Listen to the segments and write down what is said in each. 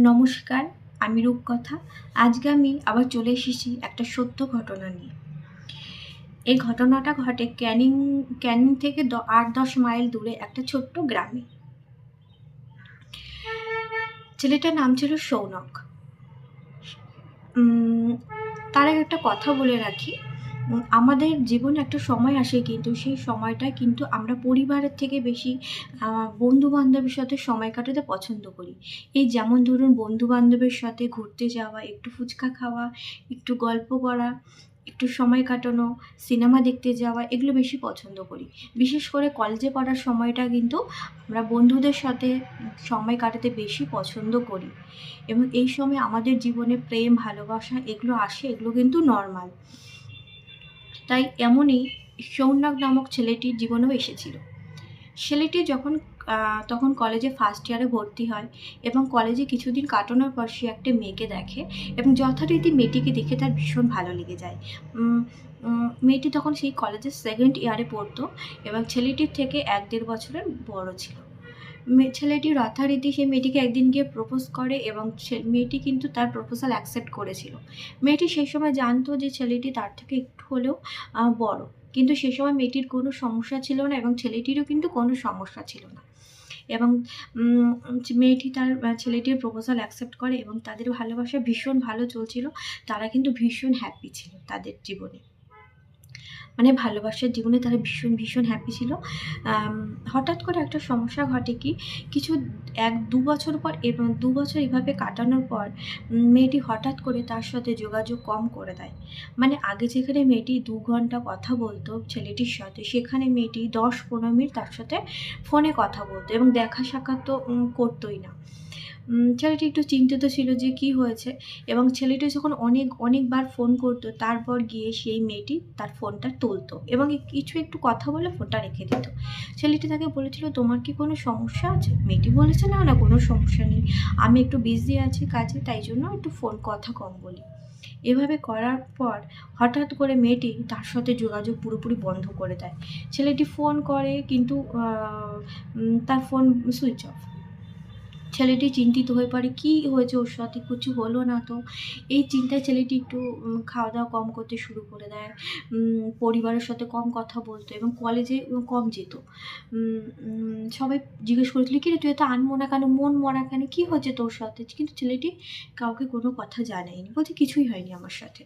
নমস্কার, আমি রূপকথা। আজকে আমি আবার চলে এসেছি একটা সত্য ঘটনা নিয়ে। এই ঘটনাটা ঘটে ক্যানিং ক্যানিং থেকে আট, দশ মাইল দূরে একটা ছোট্ট গ্রামে। ছেলেটার নাম ছিল সৌনক। তার একটা কথা বলে রাখি। আমাদের জীবনে একটা সময় আসে কিন্তু সেই সময়টা কিন্তু আমরা পরিবারের থেকে বেশি বন্ধু বান্ধবের সাথে সময় কাটাতে পছন্দ করি। এই যেমন ধরুন বন্ধু বান্ধবের সাথে ঘুরতে যাওয়া, একটু ফুচকা খাওয়া, একটু গল্প করা, একটু সময় কাটানো, সিনেমা দেখতে যাওয়া, এগুলো বেশি পছন্দ করি। বিশেষ করে কলেজে পড়ার সময়টা কিন্তু আমরা বন্ধুদের সাথে সময় কাটাতে বেশি পছন্দ করি। এবং এই সময় আমাদের জীবনে প্রেম, ভালোবাসা এগুলো আসে, এগুলো কিন্তু নর্মাল তাই এমনই সৌনক নামক ছেলেটির জীবনেও এসেছিল। ছেলেটি যখন তখন কলেজে ফার্স্ট ইয়ারে ভর্তি হয় এবং কলেজে কিছুদিন কাটানোর পর সে একটা মেয়েকে দেখে এবং যথারীতি মেয়েটিকে দেখে তার ভীষণ ভালো লেগে যায়। মেয়েটি তখন সেই কলেজের সেকেন্ড ইয়ারে পড়তো এবং ছেলেটির থেকে এক দেড় বছরের বড় ছিল। ছেলেটি যথারীতি সেই মেয়েটিকে একদিন গিয়ে প্রপোজ করে এবং মেয়েটি কিন্তু তার প্রপোজাল অ্যাকসেপ্ট করেছিল। মেয়েটি সেই সময় জানতো যে ছেলেটি তার থেকে একটু হলেও বড়। কিন্তু সে সময় মেয়েটির কোনো সমস্যা ছিল না এবং ছেলেটিরও কিন্তু কোনো সমস্যা ছিল না। এবং মেয়েটি তার ছেলেটির প্রপোজাল অ্যাকসেপ্ট করে এবং তাদের ভালোবাসা ভীষণ ভালো চলছিল। তারা কিন্তু ভীষণ হ্যাপি ছিল তাদের জীবনে। মানে ভালোবাসার জীবনে তারা ভীষণ ভীষণ হ্যাপি ছিল। হঠাৎ করে একটা সমস্যা ঘটে কি, কিছু এক দু বছর পর এবং দু বছর এভাবে কাটানোর পর মেয়েটি হঠাৎ করে তার সাথে যোগাযোগ কম করে দেয়। মানে আগে যেখানে মেয়েটি দু ঘণ্টা কথা বলতো ছেলেটির সাথে, সেখানে মেয়েটি দশ পনেরো মিনিট তার সাথে ফোনে কথা বলতো এবং দেখা সাক্ষাৎ তো করতোই না। ছেলেটি একটু চিন্তিত ছিল যে কি হয়েছে এবং ছেলেটি যখন অনেক, অনেকবার ফোন করতো, তারপর গিয়ে সেই মেয়েটি তার ফোনটা তুলতো এবং কিছু একটু কথা বলে ফোনটা রেখে দিত। ছেলেটি তাকে বলেছিল, তোমার কি কোনো সমস্যা আছে? মেয়েটি বলেছে, না না, কোনো সমস্যা নেই। আমি একটু বিজি আছি কাজে, তাই জন্য একটু ফোন কথা কম বলি। এভাবে করার পর হঠাৎ করে মেয়েটি তার সাথে যোগাযোগ পুরোপুরি বন্ধ করে দেয়। ছেলেটি ফোন করে, কিন্তু তার ফোন সুইচ অফ ছেলেটি চিন্তিত হয়ে পড়ে, কি হয়েছে ওর সাথে? কিছু হলো না তো? এই চিন্তায় ছেলেটি একটু খাওয়া দাওয়া কম করতে শুরু করে দেয়। পরিবারের সাথে কম কথা বলতো এবং কলেজে কম যেত। সবাই জিজ্ঞেস করেছিল, কি রে, তুই এত আনমনা কেন? মন মরা কেন? কী হয়েছে তোর সাথে? কিন্তু ছেলেটি কাউকে কোনো কথা জানায়নি। বলতে কিছুই হয়নি আমার সাথে।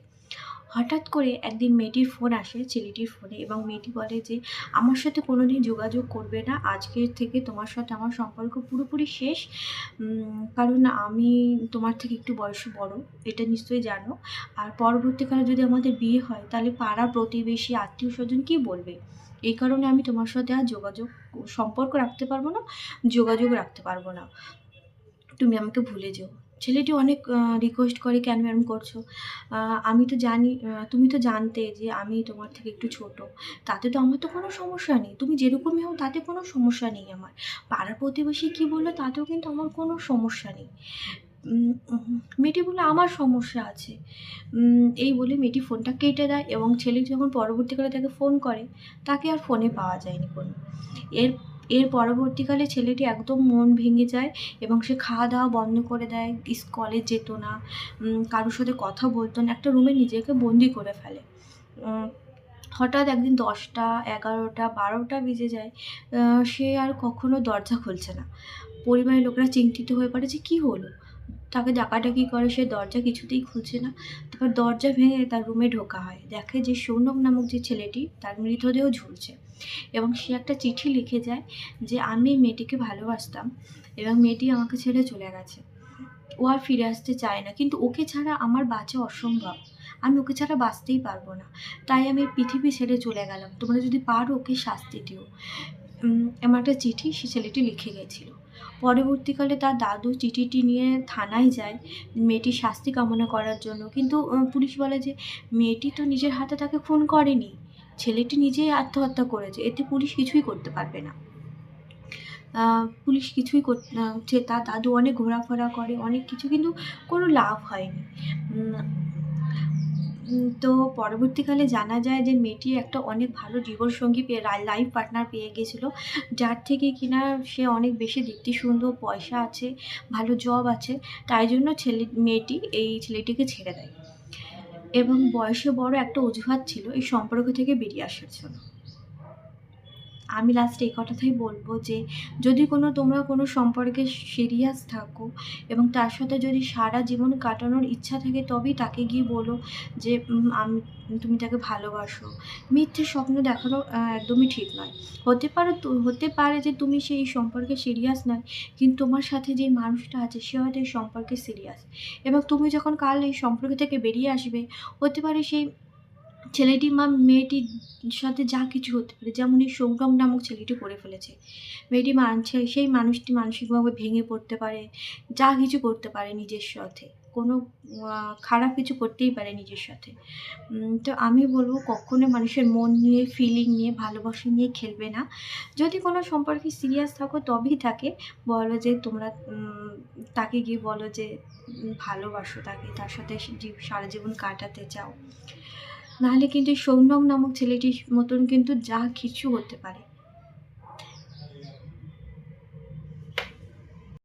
হঠাৎ করে একদিন মেয়েটির ফোন আসে, ছেলেটির ফোনে এবং মেয়েটি বলে যে, আমার সাথে কোনো দিন যোগাযোগ করবে না। আজকের থেকে তোমার সাথে আমার সম্পর্ক পুরোপুরি শেষ। কারণ আমি তোমার থেকে একটু বয়স বড়, এটা নিশ্চয়ই জানো। আর পরবর্তীকালে যদি আমাদের বিয়ে হয়, তাহলে পাড়া প্রতিবেশী, আত্মীয় স্বজন কী বলবে? এই কারণে আমি তোমার সাথে আর যোগাযোগ, সম্পর্ক রাখতে পারব না, যোগাযোগ রাখতে পারব না। তুমি আমাকে ভুলে যেও। ছেলেটি অনেক রিকোয়েস্ট করে, কেন এরম করছ? আমি তো জানি তুমি তো জানতে যে আমি তোমার থেকে একটু ছোট। তাতে তো আমার তো কোনো সমস্যা নেই। তুমি যেরকমই হও, তাতে কোনো সমস্যা নেই আমার। পাড়া প্রতিবেশী কী বলল, তাতেও কিন্তু আমার কোনো সমস্যা নেই। মেয়েটি বলে আমার সমস্যা আছে। এই বলে মেয়েটি ফোনটা কেটে দেয় এবং ছেলে যখন পরবর্তীকালে তাকে ফোন করে, তাকে আর ফোনে পাওয়া যায়নি কোনো। এর এর পরবর্তীকালে ছেলেটি একদম মন ভেঙে যায় এবং সে খাওয়া দাওয়া বন্ধ করে দেয় কলেজ যেত না কারোর সাথে কথা বলতো না, একটা রুমে নিজেকে বন্দি করে ফেলে। হঠাৎ একদিন দশটা, এগারোটা, বারোটা বেজে যায় সে আর কখনো দরজা খুলছে না। পরিবারের লোকরা চিন্তিত হয়ে পড়ে যে কী হলো? তাকে ডাকাডাকি করে সে দরজা কিছুতেই খুলছে না। তারপর দরজা ভেঙে তার রুমে ঢোকা হয়। দেখে যে সৌনক নামক যে ছেলেটি, তার মৃতদেহ ঝুলছে এবং সে একটা চিঠি লিখে যায় যে, আমি মেয়েটিকে ভালোবাসতাম এবং মেয়েটি আমাকে ছেড়ে চলে গেছে। ও আর ফিরে আসতে চায় না। কিন্তু ওকে ছাড়া আমার বাঁচা অসম্ভব। আমি ওকে ছাড়া বাঁচতেই পারব না। তাই আমি পৃথিবী ছেড়ে চলে গেলাম। তোমরা যদি পারো, ওকে শাস্তি দিও। আমার একটা চিঠি সে ছেলেটি লিখে গেছিল পরবর্তীকালে তার দাদু চিঠিটি নিয়ে থানায় যায় মেয়েটির শাস্তি কামনা করার জন্য। কিন্তু পুলিশ বলে যে মেয়েটি তো নিজের হাতে তাকে খুন করেনি। ছেলেটি নিজেই আত্মহত্যা করেছে। এতে পুলিশ কিছুই করতে পারবে না। পুলিশ কিছুই করতে তার দাদু অনেক ঘোরাফেরা করে, অনেক কিছু, কিন্তু কোনো লাভ হয়নি। তো পরবর্তীকালে জানা যায় যে মেয়েটি একটা অনেক ভালো জীবনসঙ্গী পেয়ে লাইফ পার্টনার পেয়ে গেছিল যার থেকে কিনা সে অনেক বেশি দেখতে সুন্দর, পয়সা আছে, ভালো জব আছে। তাই জন্য ছেলে মেয়েটি এই ছেলেটিকে ছেড়ে দেয়। এবং বয়সে বড় একটা অজুহাত ছিল এই সম্পর্ক থেকে বেরিয়ে আসার জন্য। আমি লাস্টে এই কথাটাই বলব যে, যদি কোনো তোমরা কোনো সম্পর্কে সিরিয়াস থাকো এবং তার সাথে যদি সারা জীবন কাটানোর ইচ্ছা থাকে তবেই তাকে গিয়ে বলো যে আমি তুমি তাকে ভালোবাসো। মিথ্যে স্বপ্ন দেখানো একদমই ঠিক নয়। হতে পারে হতে পারে যে তুমি সেই সম্পর্কে সিরিয়াস নয়। কিন্তু তোমার সাথে যে মানুষটা আছে সে হয়তো এই সম্পর্কে সিরিয়াস। এবং তুমি যখন কাল এই সম্পর্ক থেকে বেরিয়ে আসবে, হতে পারে সেই ছেলেটি বা মেয়েটির সাথে যা কিছু হতে পারে। যেমন এই সৌরভ নামক ছেলেটি করে ফেলেছে। মেয়েটি মানছে সেই মানুষটি মানসিকভাবে ভেঙে পড়তে পারে। যা কিছু করতে পারে নিজের সাথে। কোনো খারাপ কিছু করতেই পারে নিজের সাথে। তো আমি বলব কখনো মানুষের মন নিয়ে, ফিলিং নিয়ে, ভালোবাসা নিয়ে খেলবে না। যদি কোনো সম্পর্কে সিরিয়াস থাকো তবেই তাকে বলো যে তোমরা তাকে গিয়ে বলো যে ভালোবাসো তাকে। তার সাথে সারা জীবন কাটাতে চাও। নাহলে কিন্তু সৌনক নামক ছেলেটির মতন কিন্তু যা কিছু হতে পারে।